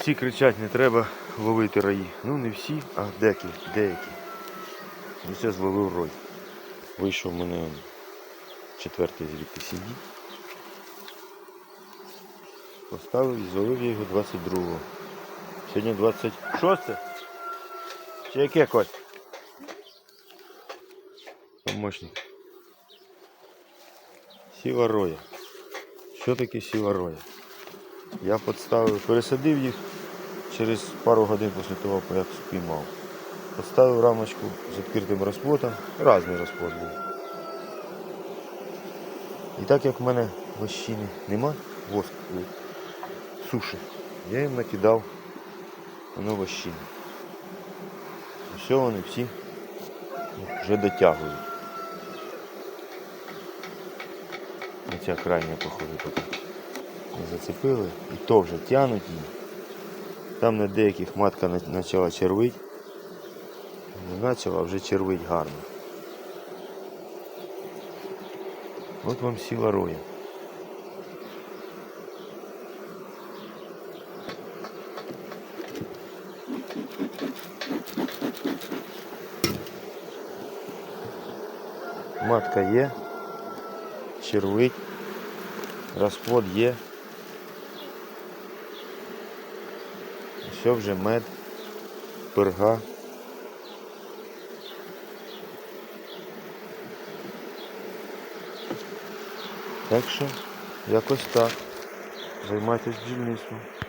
Всі кричать, не треба ловити раї. Ну не всі, а деякі, деякі. Ну все зловив рой. Вийшов в мене четвертий звідти сидіть. Поставив і зловив я його 22-го. Сьогодні 26. Чи яке Кость? Помощник. Сіла роя. Що таке сіла роя? Я підставив, пересадив їх через пару годин після того, як спіймав. Поставив рамочку з відкритим розплотом, різний розплод був. І так як в мене вощини нема, воск суші, я їм накидав воно вощини. Все вони всі вже дотягують. Оця крайня, походу, тут не зацепили. І то вже тянуть її. Там на деяких матка почала червить. Не почала, а вже червить гарно. От вам сила роя. Матка є, червить, розплод є. Все вже мед, перга. Так що якось так. Займайтесь бджільництвом.